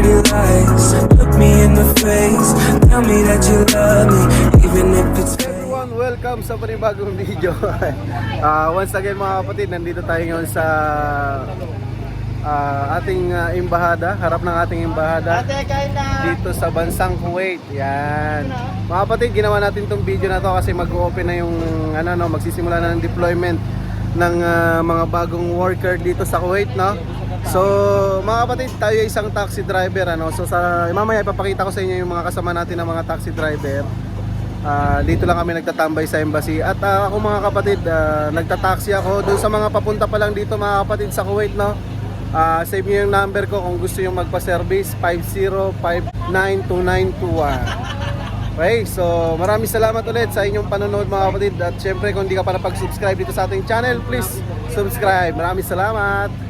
pretty lies. Look me in the face, tell me that you love me, even if it's fake. Everyone, welcome sa panibagong video. Ah, once again mga kapatid, nandito tayo ngayon sa ah, ating ah, imbahada, harap ng ating imbahada dito sa bansang Kuwait. Yan. Mga kapatid, ginawa natin tong video na to kasi mag-open na yung ano no, magsisimula na ng deployment ng ah, mga bagong worker dito sa Kuwait, no? So, mga kapatid, tayo ay isang taxi driver ano. So sa mamaya ipapakita ko sa inyo yung mga kasama natin ng mga taxi driver. Ah, dito lang kami nagtatambay sa embassy. At ah, ako mga kapatid ah, nagtataxi ako doon sa mga papunta pa lang dito mga kapatid sa Kuwait no? Ah, save niyo yung number ko kung gusto yung magpa-service 50592921 Okay, so maraming salamat ulit sa inyong panonood mga kapatid. At syempre kung hindi ka pa napag-subscribe dito sa ating channel please subscribe. Maraming salamat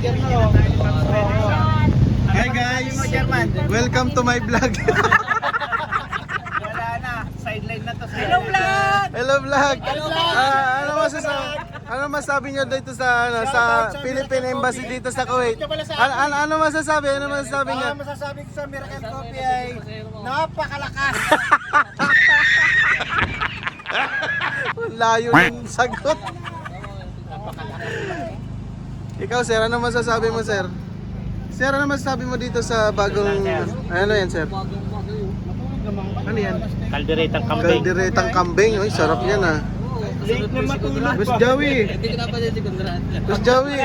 Hi guys! Welcome to my vlog! Wala na, sideline na to. Hello vlog! Hello vlog! Ah, ano masasabi? Ano masabi niyo dito sa ano sa Philippine Embassy dito sa Kuwait? Ano, ano, ano masasabi? Ano masasabi niyo? Ang masasabi ko sa Miracle Coffee ay napakalakas. Layo ng sagot. Ikaw sir, ano masasabi mo sir? Sir, ano masasabi mo dito sa bagong ano yan sir? Ano yan? Kalderetang kambing. Kalderetang kambing. Uy, sarap yan ah. Late na matulog Boss Joey. Boss Joey.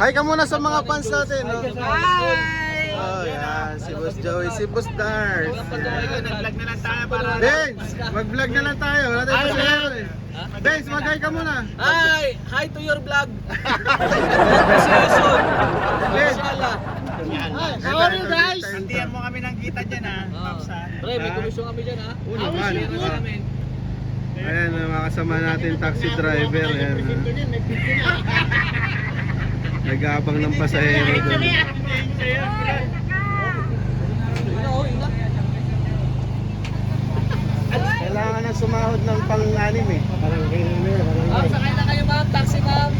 Hi ka muna sa mga fans natin. No? Hi! Oh, yan. Si Boss Joey. Si Boss Dars. Nag-vlog na lang tayo para Benz, mag-vlog na lang tayo. Wala pasayaw ay. eh. Benz, mag-hi ka muna. Hi! Hi to your vlog! See you soon! Benz. Are you guys? Antiyan mo kami ng kita dyan ha. Papsa. Pre, may komisyon kami dyan ha. Share na namin. Ayan, mga kasama natin, taxi driver. Ayan. ah. Nag-aabang ng pasahero doon. Kailangan na sumahod ng pang-anim eh. Ma'am, sakay na kayo ma'am. Taxi ma'am.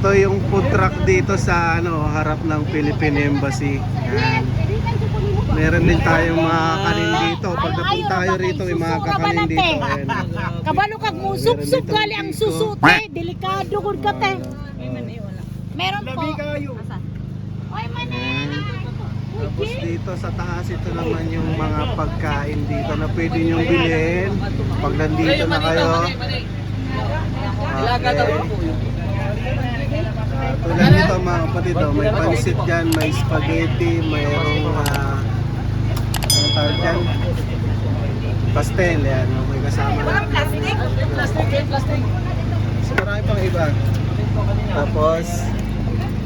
Ito yung food truck dito sa ano harap ng Philippine Embassy. Yan. Meron din tayong mga kanin dito. Pagdating tayo rito, may mga kakanin dito. Ayan. Kabalo kag mo sup-sup gali ang susute, delikado gud ka te. Meron po. Oy man Ayan. Tapos dito sa taas, ito naman yung mga pagkain dito na pwede nyong bilhin. Pag nandito na kayo. Daw Okay. Ah, tulad nito mga kapatid, oh, may pansit dyan, may spaghetti, mayroong uh, ano tawag dyan? Pastel, yan. oh, May kasama na. Plastic, eh, plastic. Marami pang iba. Tapos,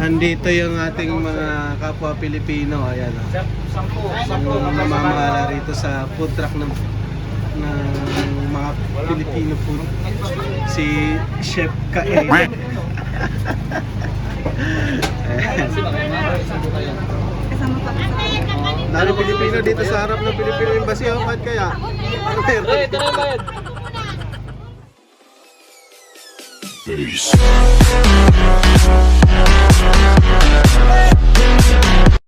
andito yung ating mga kapwa Pilipino. Ayan. Oh. Yung mamamala rito sa food truck ng ng mga Pilipino food. Si Chef Kae. Dami Pilipino dito sa harap ng Pilipino Embassy. Oh, bakit kaya? Ano meron? Peace.